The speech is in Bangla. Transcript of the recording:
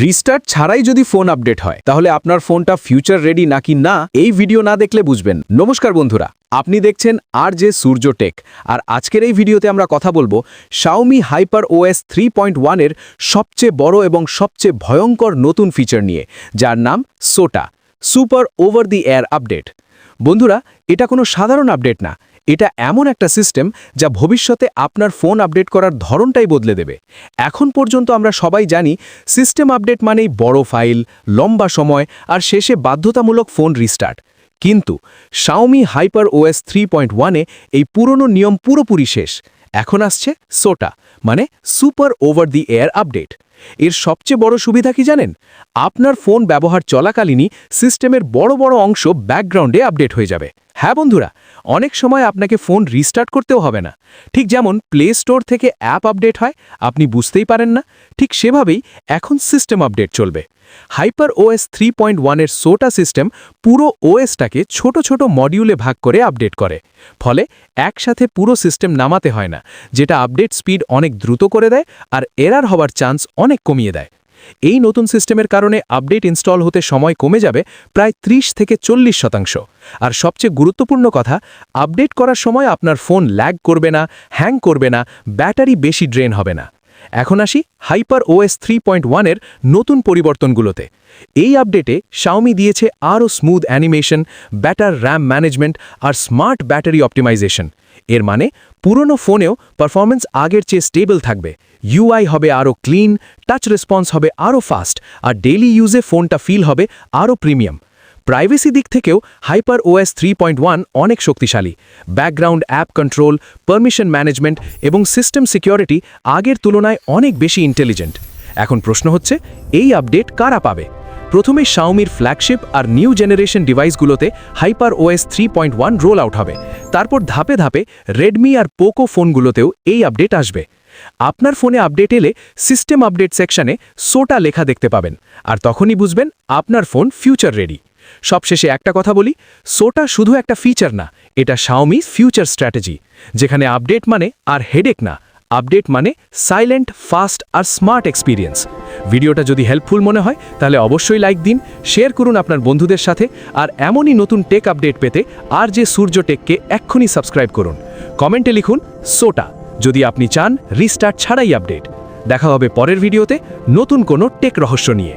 রিস্টার্ট ছাড়াই যদি ফোন আপডেট হয়, তাহলে আপনার ফোনটা ফিউচার রেডি নাকি না, এই ভিডিও না দেখলে বুঝবেন। নমস্কার বন্ধুরা, আপনি দেখছেন আর যে সূর্য টেক, আর আজকের এই ভিডিওতে আমরা কথা বলব Xiaomi hyper OS three point ওয়ানের সবচেয়ে বড় এবং সবচেয়ে ভয়ঙ্কর নতুন ফিচার নিয়ে, যার নাম SOTA super over the air update বন্ধুরা, এটা কোনো সাধারণ আপডেট না এটা এমন একটা সিস্টেম যা ভবিষ্যতে আপনার ফোন আপডেট করার ধরনটাই বদলে দেবে। এখন পর্যন্ত আমরা সবাই জানি সিস্টেম আপডেট মানেই বড় ফাইল, লম্বা সময় আর শেষে বাধ্যতামূলক ফোন রিস্টার্ট। কিন্তু Xiaomi hyper OS three point ওয়ানে এই পুরনো নিয়ম পুরোপুরি শেষ। এখন আসছে সোটা মানে super over the air update এর সবচেয়ে বড় সুবিধা কি জানেন? আপনার ফোন ব্যবহার চলাকালীনই সিস্টেমের বড় বড় অংশ ব্যাকগ্রাউন্ডে আপডেট হয়ে যাবে। হ্যাঁ বন্ধুরা, অনেক সময় আপনাকে ফোন রিস্টার্ট করতেও হবে না। ঠিক যেমন প্লে স্টোর থেকে অ্যাপ আপডেট হয়, আপনি বুঝতেই পারেন না, ঠিক সেভাবেই এখন সিস্টেম আপডেট চলবে। হাইপার ওএস থ্রি পয়েন্ট ওয়ানের সোটা সিস্টেম পুরো ওএসটাকে ছোট ছোট মডিউলে ভাগ করে আপডেট করে। ফলে একসাথে পুরো সিস্টেম নামাতে হয় না, যেটা আপডেট স্পিড অনেক দ্রুত করে দেয় আর এরার হওয়ার চান্স অনেক কমিয়ে দেয়। এই নতুন সিস্টেমের কারণে আপডেট ইনস্টল হতে সময় কমে যাবে প্রায় 30 থেকে চল্লিশ শতাংশ। আর সবচেয়ে গুরুত্বপূর্ণ কথা, আপডেট করার সময় আপনার ফোন ল্যাগ করবে না, হ্যাং করবে না, ব্যাটারি বেশি ড্রেন হবে না। এখন আসি হাইপার ওএস থ্রি পয়েন্ট ওয়ানের নতুন পরিবর্তনগুলোতে। এই আপডেটে শাওমি দিয়েছে আরও smooth animation better RAM management আর স্মার্ট ব্যাটারি অপটিমাইজেশন এর মানে পুরনো ফোনেও পারফরমেন্স আগের চেয়ে স্টেবল থাকবে। ইউআই হবে আরও ক্লিন টাচ রেসপন্স হবে আরও ফাস্ট আর ডেইলি ইউজে ফোনটা ফিল হবে আরও প্রিমিয়াম প্রাইভেসি দিক থেকেও হাইপার ওএস থ্রি অনেক শক্তিশালী। Background, app control, permission management এবং সিস্টেম সিকিউরিটি আগের তুলনায় অনেক বেশি ইন্টেলিজেন্ট। এখন প্রশ্ন হচ্ছে, এই আপডেট কারা পাবে? প্রথমে শাওমির ফ্ল্যাগশিপ আর new generation ডিভাইসগুলোতে hyper OS three roll out হবে। তারপর ধাপে ধাপে রেডমি আর পোকো ফোনগুলোতেও এই আপডেট আসবে। আপনার ফোনে আপডেট এলে সিস্টেম আপডেট সেকশনে সোটা লেখা দেখতে পাবেন। আর তখনই বুঝবেন আপনার ফোন ফিউচার রেডি। সবশেষে একটা কথা বলি, সোটা শুধু একটা ফিচার না, এটা শাওমি ফিউচার স্ট্র্যাটেজি যেখানে আপডেট মানে আর হেডেক না আপডেট মানে সাইলেন্ট ফাস্ট আর স্মার্ট এক্সপিরিয়েন্স ভিডিওটা যদি হেল্পফুল মনে হয়, তাহলে অবশ্যই লাইক দিন শেয়ার করুন আপনার বন্ধুদের সাথে, আর এমনই নতুন টেক আপডেট পেতে আর যে সূর্য টেককে এক্ষুনি সাবস্ক্রাইব করুন। কমেন্টে লিখুন, সোটা, যদি আপনি চান রিস্টার্ট ছাড়াই আপডেট দেখা হবে পরের ভিডিওতে নতুন কোনো টেক রহস্য নিয়ে।